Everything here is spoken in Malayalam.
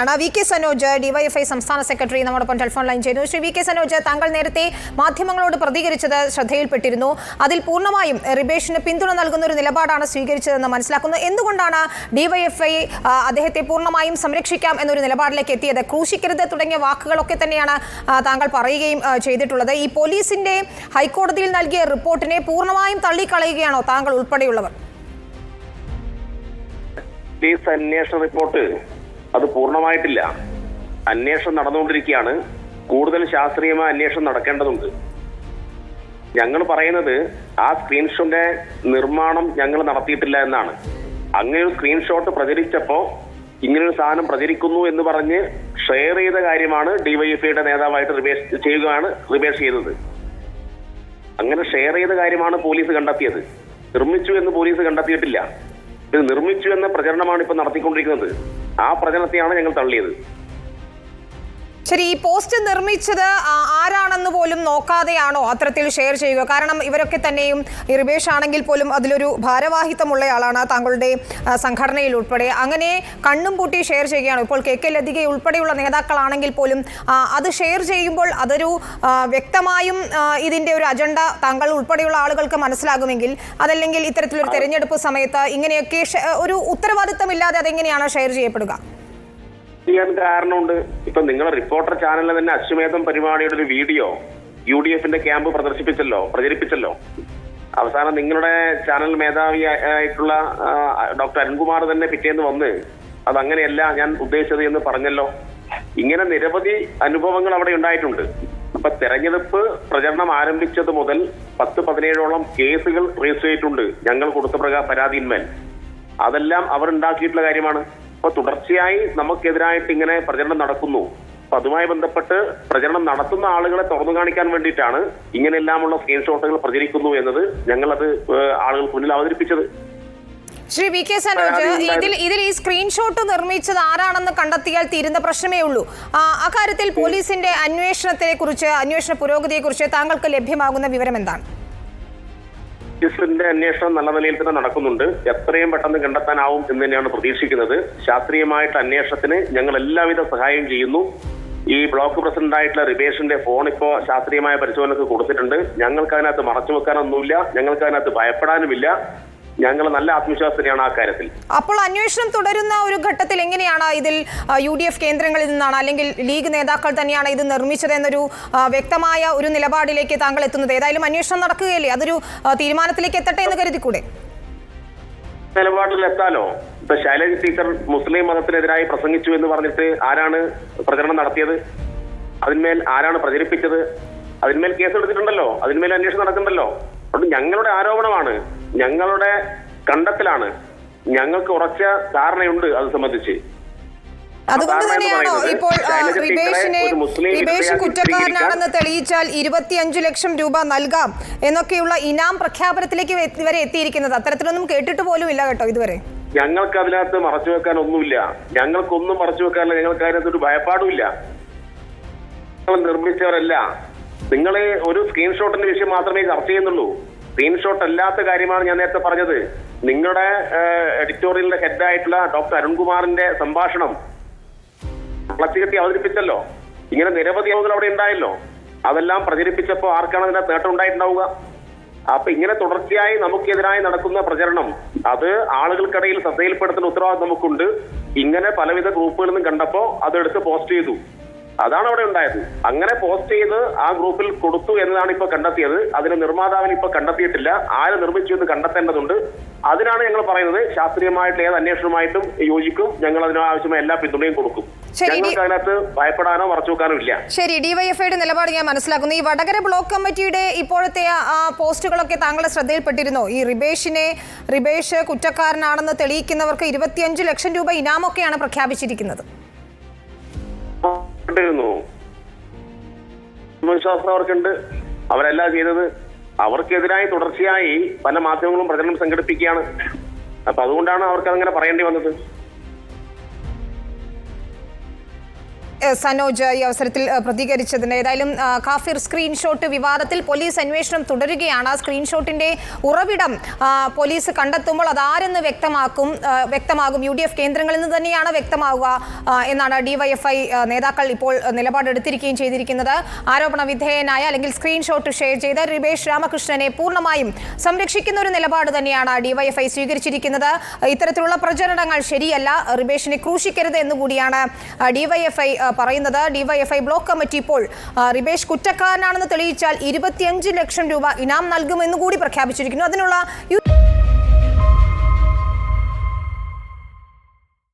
ആണ് വി കെ സനോജ് ഡിവൈഎഫ്ഐ സംസ്ഥാന സെക്രട്ടറി നമ്മോടൊപ്പം ടെലിഫോൺ ലൈൻ ചെയ്തു ശ്രീ വി കെ സനോജ് താങ്കൾ നേരത്തെ മാധ്യമങ്ങളോട് പ്രതികരിച്ചത് ശ്രദ്ധയിൽപ്പെട്ടിരുന്നു. അതിൽ പൂർണമായും റിബേഷിന് പിന്തുണ നൽകുന്ന ഒരു നിലപാടാണ് സ്വീകരിച്ചതെന്ന് മനസ്സിലാക്കുന്നു. എന്തുകൊണ്ടാണ് ഡിവൈഎഫ്ഐ അദ്ദേഹത്തെ പൂർണമായും സംരക്ഷിക്കാം എന്നൊരു നിലപാടിലേക്ക് എത്തിയത്? ക്രൂശിക്കരുത് തുടങ്ങിയ വാക്കുകളൊക്കെ തന്നെയാണ് താങ്കൾ പറയുകയും ചെയ്തിട്ടുള്ളത്. ഈ പോലീസിന്റെ ഹൈക്കോടതിയിൽ നൽകിയ റിപ്പോർട്ടിനെ പൂർണമായും തള്ളിക്കളയുകയാണോ താങ്കൾ ഉൾപ്പെടെയുള്ളവർ? അന്വേഷണ റിപ്പോർട്ട് അത് പൂർണമായിട്ടില്ല. അന്വേഷണം നടന്നുകൊണ്ടിരിക്കുകയാണ്. കൂടുതൽ ശാസ്ത്രീയമായ അന്വേഷണം നടക്കേണ്ടതുണ്ട്. ഞങ്ങൾ പറയുന്നത് ആ സ്ക്രീൻഷോട്ടിന്റെ നിർമ്മാണം ഞങ്ങൾ നടത്തിയിട്ടില്ല എന്നാണ്. അങ്ങനെ ഒരു സ്ക്രീൻഷോട്ട് പ്രചരിച്ചപ്പോ ഇങ്ങനൊരു സാധനം പ്രചരിക്കുന്നു എന്ന് പറഞ്ഞ് ഷെയർ ചെയ്ത കാര്യമാണ് ഡിവൈഎഫ്ഐയുടെ നേതാവായിട്ട് റിവേഴ്സ് ചെയ്യുകയാണ് റിവേഴ്സ് ചെയ്തത്. അങ്ങനെ ഷെയർ ചെയ്ത കാര്യമാണ് പോലീസ് കണ്ടെത്തിയത്. നിർമ്മിച്ചു എന്ന് പോലീസ് കണ്ടെത്തിയിട്ടില്ല. ഇത് നിർമ്മിച്ചു എന്ന പ്രചരണമാണ് ഇപ്പൊ നടത്തിക്കൊണ്ടിരിക്കുന്നത്. ആ പ്രചരണത്തെയാണ് ഞങ്ങൾ തള്ളിയത്. ശരി ഈ പോസ്റ്റ് നിർമ്മിച്ചത് ആരാണെന്ന് പോലും നോക്കാതെയാണോ അത്തരത്തിൽ ഷെയർ ചെയ്യുക? കാരണം ഇവരൊക്കെ തന്നെയും ഈ റിബേഷ് ആണെങ്കിൽ പോലും അതിലൊരു ഭാരവാഹിത്വമുള്ളയാളാണ് താങ്കളുടെ ആ, സംഘടനയിൽ ഉൾപ്പെടെ. അങ്ങനെ കണ്ണും പൂട്ടി ഷെയർ ചെയ്യുകയാണ്. ഇപ്പോൾ കെ കെ ലതിക ഉൾപ്പെടെയുള്ള നേതാക്കളാണെങ്കിൽ പോലും അത് ഷെയർ ചെയ്യുമ്പോൾ അതൊരു വ്യക്തമായും ഇതിന്റെ ഒരു അജണ്ട താങ്കൾ ഉൾപ്പെടെയുള്ള ആളുകൾക്ക് മനസ്സിലാകുമെങ്കിൽ അതല്ലെങ്കിൽ ഇത്തരത്തിലൊരു തെരഞ്ഞെടുപ്പ് സമയത്ത് ഇങ്ങനെയൊക്കെ ഒരു ഉത്തരവാദിത്തമില്ലാതെ അതെങ്ങനെയാണ് ഷെയർ ചെയ്യപ്പെടുക? ചെയ്യാൻ കാരണമുണ്ട്. ഇപ്പൊ നിങ്ങൾ റിപ്പോർട്ടർ ചാനലിൽ തന്നെ അശ്വമേധം പരിപാടിയുടെ ഒരു വീഡിയോ യു ഡി എഫിന്റെ ക്യാമ്പ് പ്രദർശിപ്പിച്ചല്ലോ പ്രചരിപ്പിച്ചല്ലോ. അവസാനം നിങ്ങളുടെ ചാനൽ മേധാവി ആയിട്ടുള്ള ഡോക്ടർ അരുൺകുമാർ തന്നെ പിറ്റേന്ന് വന്ന് അത് അങ്ങനെയല്ല ഞാൻ ഉദ്ദേശിച്ചത് എന്ന് പറഞ്ഞല്ലോ. ഇങ്ങനെ നിരവധി അനുഭവങ്ങൾ അവിടെ ഉണ്ടായിട്ടുണ്ട്. അപ്പൊ തെരഞ്ഞെടുപ്പ് പ്രചരണം ആരംഭിച്ചത് മുതൽ പത്ത് പതിനേഴോളം കേസുകൾ രജിസ്റ്റർ ചെയ്തിട്ടുണ്ട് ഞങ്ങൾ കൊടുത്ത പ്രകാ പരാതിന്മേൽ അതെല്ലാം അവർ ഉണ്ടാക്കിയിട്ടുള്ള കാര്യമാണ്. അപ്പൊ തുടർച്ചയായി നമുക്കെതിരായിട്ട് ഇങ്ങനെ പ്രചരണം നടക്കുന്നു. അപ്പൊ അതുമായി ബന്ധപ്പെട്ട് പ്രചരണം നടത്തുന്ന ആളുകളെ തുറന്നു കാണിക്കാൻ വേണ്ടിയിട്ടാണ് ഇങ്ങനെയെല്ലാമുള്ള സ്ക്രീൻഷോട്ടുകൾ പ്രചരിക്കുന്നു എന്നത് ഞങ്ങളത് ആളുകൾ ആളുകൾക്ക് മുന്നിൽ അവതരിപ്പിച്ചത്. ശ്രീ വി കെ സനോജ് ഇതിൽ ഇതിൽ ഈ സ്ക്രീൻഷോട്ട് നിർമ്മിച്ചത് ആരാണെന്ന് കണ്ടെത്തിയാൽ തീരുന്ന പ്രശ്നമേ ഉള്ളൂ. അക്കാര്യത്തിൽ പോലീസിന്റെ അന്വേഷണത്തെ കുറിച്ച് അന്വേഷണ പുരോഗതിയെ കുറിച്ച് താങ്കൾക്ക് ലഭ്യമാകുന്ന വിവരം എന്താണ് പോലീസിന്റെ അന്വേഷണം നല്ല നിലയിൽ തന്നെ നടക്കുന്നുണ്ട്. എത്രയും പെട്ടെന്ന് കണ്ടെത്താനാവും എന്ന് തന്നെയാണ് പ്രതീക്ഷിക്കുന്നത്. ശാസ്ത്രീയമായിട്ട് അന്വേഷണത്തിന് ഞങ്ങൾ എല്ലാവിധ സഹായം ചെയ്യുന്നു. ഈ ബ്ലോക്ക് പ്രസിഡന്റ് ആയിട്ടുള്ള റിബേഷിന്റെ ഫോൺ ഇപ്പോ ശാസ്ത്രീയമായ പരിശോധനക്ക് കൊടുത്തിട്ടുണ്ട്. ഞങ്ങൾക്ക് അതിനകത്ത് മറച്ചു വെക്കാനൊന്നുമില്ല. ഞങ്ങൾക്ക് അതിനകത്ത് ഭയപ്പെടാനുമില്ല. ഞങ്ങൾ നല്ല ആത്മവിശ്വാസത്തിനെയാണ് ആ കാര്യത്തിൽ. അപ്പോൾ അന്വേഷണം തുടരുന്ന ഒരു ഘട്ടത്തിൽ എങ്ങനെയാണ് ഇതിൽ യു ഡി എഫ് കേന്ദ്രങ്ങളിൽ നിന്നാണ് അല്ലെങ്കിൽ ലീഗ് നേതാക്കൾ തന്നെയാണ് ഇത് നിർമ്മിച്ചത് എന്നൊരു വ്യക്തമായ ഒരു നിലപാടിലേക്ക് താങ്കൾ എത്തുന്നത്? ഏതായാലും അന്വേഷണം നടക്കുകയല്ലേ? അതൊരു തീരുമാനത്തിലേക്ക് എത്തട്ടെ എന്ന് കരുതിക്കൂടെ? നിലപാടിൽ എത്താലോ? ഇപ്പൊ ശൈലജ ടീച്ചർ മുസ്ലിം മതത്തിനെതിരായി പ്രസംഗിച്ചു എന്ന് പറഞ്ഞിട്ട് ആരാണ് പ്രചരണം നടത്തിയത്? അതിന്മേൽ ആരാണ് പ്രചരിപ്പിച്ചത്? അതിന്മേൽ കേസ് എടുത്തിട്ടുണ്ടല്ലോ അതിന്മേൽ അന്വേഷണം നടക്കുന്നുണ്ടല്ലോ അതുകൊണ്ട് ഞങ്ങളുടെ ആരോപണമാണ് ഞങ്ങളുടെ കണ്ടത്തിലാണ്. ഞങ്ങൾക്ക് ഉറച്ച ധാരണയുണ്ട് അത് സംബന്ധിച്ച്. അതുകൊണ്ട് തന്നെയാണോ ഇപ്പോൾ റിബേഷിനെ റിബേഷ് കുറ്റക്കാരനാണെന്ന് തെളിയിച്ചാൽ ഇരുപത്തിയഞ്ചു ലക്ഷം രൂപ നൽകാം എന്നൊക്കെയുള്ള ഇനാം പ്രഖ്യാപനത്തിലേക്ക് വരെ എത്തിയിരിക്കുന്നത്. അത്തരത്തിലൊന്നും കേട്ടിട്ട് പോലും ഇല്ല കേട്ടോ ഇതുവരെ. ഞങ്ങൾക്ക് അതിനകത്ത് മറച്ചു വെക്കാൻ ഒന്നുമില്ല. ഞങ്ങൾക്കൊന്നും മറച്ചു വെക്കാനില്ല ഞങ്ങൾക്ക് അതിനകത്ത് ഒരു ഭയപ്പാടുമില്ല നിർമ്മിച്ചവരല്ല. നിങ്ങളെ ഒരു സ്ക്രീൻഷോട്ടിന്റെ വിഷയം മാത്രമേ ചർച്ച ചെയ്യുന്നുള്ളൂ. സ്ക്രീൻഷോട്ട് അല്ലാത്ത കാര്യമാണ് ഞാൻ നേരത്തെ പറഞ്ഞത്. നിങ്ങളുടെ എഡിറ്റോറിയലിന്റെ ഹെഡായിട്ടുള്ള ഡോക്ടർ അരുൺകുമാറിന്റെ സംഭാഷണം പ്ലച്ചുകെട്ടി അവതരിപ്പിച്ചല്ലോ. ഇങ്ങനെ നിരവധി ആളുകൾ അവിടെ ഉണ്ടായല്ലോ. അതെല്ലാം പ്രചരിപ്പിച്ചപ്പോൾ ആർക്കാണ് അതിന്റെ നേട്ടം ഉണ്ടായിട്ടുണ്ടാവുക? അപ്പൊ ഇങ്ങനെ തുടർച്ചയായി നമുക്കെതിരായി നടക്കുന്ന പ്രചരണം അത് ആളുകൾക്കിടയിൽ ശ്രദ്ധയിൽപ്പെടുത്തുന്ന ഉത്തരവാദിത്വം നമുക്കുണ്ട്. ഇങ്ങനെ പലവിധ ഗ്രൂപ്പുകളിൽ നിന്നും കണ്ടപ്പോ അതെടുത്ത് പോസ്റ്റ് ചെയ്തു. അതാണ് അവിടെ ഉണ്ടായത്. അങ്ങനെ പോസ്റ്റ് ചെയ്ത് ആ ഗ്രൂപ്പിൽ കൊടുത്തു എന്നതാണ് ഇപ്പൊ കണ്ടെത്തിയത്. അതിന് നിർമ്മാതാവിന് ഇപ്പൊ കണ്ടെത്തിയിട്ടില്ല. ആര് നിർമ്മിച്ചു എന്ന് കണ്ടെത്തേണ്ടതുണ്ട്. അതിനാണ് ഞങ്ങൾ പറയുന്നത് ശാസ്ത്രീയമായിട്ട് ഏത് അന്വേഷണമായിട്ടും യോജിക്കും. ഞങ്ങൾ അതിനാവശ്യമായ എല്ലാ പിന്തുണയും കൊടുക്കും. ശരി, ഇനി- ഞങ്ങൾക്ക് അതിനകത്ത് ഭയപ്പെടാനോ മറച്ചു വെക്കാനോ ഇല്ല. ശരി ഡിവൈഎഫ്ഐയുടെ നിലപാട് ഞാൻ മനസ്സിലാക്കുന്നു. ഈ വടകര ബ്ലോക്ക് കമ്മിറ്റിയുടെ ഇപ്പോഴത്തെ ആ പോസ്റ്റുകളൊക്കെ താങ്കളുടെ ശ്രദ്ധയിൽപ്പെട്ടിരുന്നോ? ഈ റിബേഷിനെ റിബേഷ് കുറ്റക്കാരനാണെന്ന് തെളിയിക്കുന്നവർക്ക് ഇരുപത്തിയഞ്ച് ലക്ഷം രൂപ ഇനാമൊക്കെയാണ് പ്രഖ്യാപിച്ചിരിക്കുന്നത്. ഉണ്ടായിരുന്നു ആത്മവിശ്വാസം അവർക്കുണ്ട്. അവരെല്ലാം ചെയ്തത് അവർക്കെതിരായി തുടർച്ചയായി പല മാധ്യമങ്ങളും പ്രചരണം സംഘടിപ്പിക്കുകയാണ്. അപ്പൊ അതുകൊണ്ടാണ് അവർക്ക് അതങ്ങനെ പറയേണ്ടി വന്നത്. സനോജ് ഈ അവസരത്തിൽ പ്രതികരിച്ചതിന്. ഏതായാലും കാഫിർ സ്ക്രീൻഷോട്ട് വിവാദത്തിൽ പോലീസ് അന്വേഷണം തുടരുകയാണ്. ആ സ്ക്രീൻഷോട്ടിന്റെ ഉറവിടം പോലീസ് കണ്ടെത്തുമ്പോൾ അതാരെന്ന് വ്യക്തമാക്കും വ്യക്തമാകും. യു ഡി എഫ് കേന്ദ്രങ്ങളിൽ നിന്ന് തന്നെയാണ് വ്യക്തമാവുക എന്നാണ് ഡിവൈഎഫ്ഐ നേതാക്കൾ ഇപ്പോൾ നിലപാടെടുത്തിരിക്കുകയും ചെയ്തിരിക്കുന്നത്. ആരോപണ വിധേയനായ അല്ലെങ്കിൽ സ്ക്രീൻഷോട്ട് ഷെയർ ചെയ്ത റിബേഷ് രാമകൃഷ്ണനെ പൂർണമായും സംരക്ഷിക്കുന്ന ഒരു നിലപാട് തന്നെയാണ് ഡിവൈഎഫ്ഐ സ്വീകരിച്ചിരിക്കുന്നത്. ഇത്തരത്തിലുള്ള പ്രചരണങ്ങൾ ശരിയല്ല റിബേഷിനെ ക്രൂശിക്കരുത് എന്നുകൂടിയാണ് ഡിവൈഎഫ്ഐ പറയുന്നത് ഡിവൈഎഫ്ഐ ബ്ലോക്ക് കമ്മിറ്റി ഇപ്പോൾ റിബേഷ് കുറ്റക്കാരനാണെന്ന് തെളിയിച്ചാൽ ഇരുപത്തിയഞ്ച് ലക്ഷം രൂപ ഇനാം നൽകുമെന്ന് കൂടി പ്രഖ്യാപിച്ചിരിക്കുന്നു. അതിനുള്ള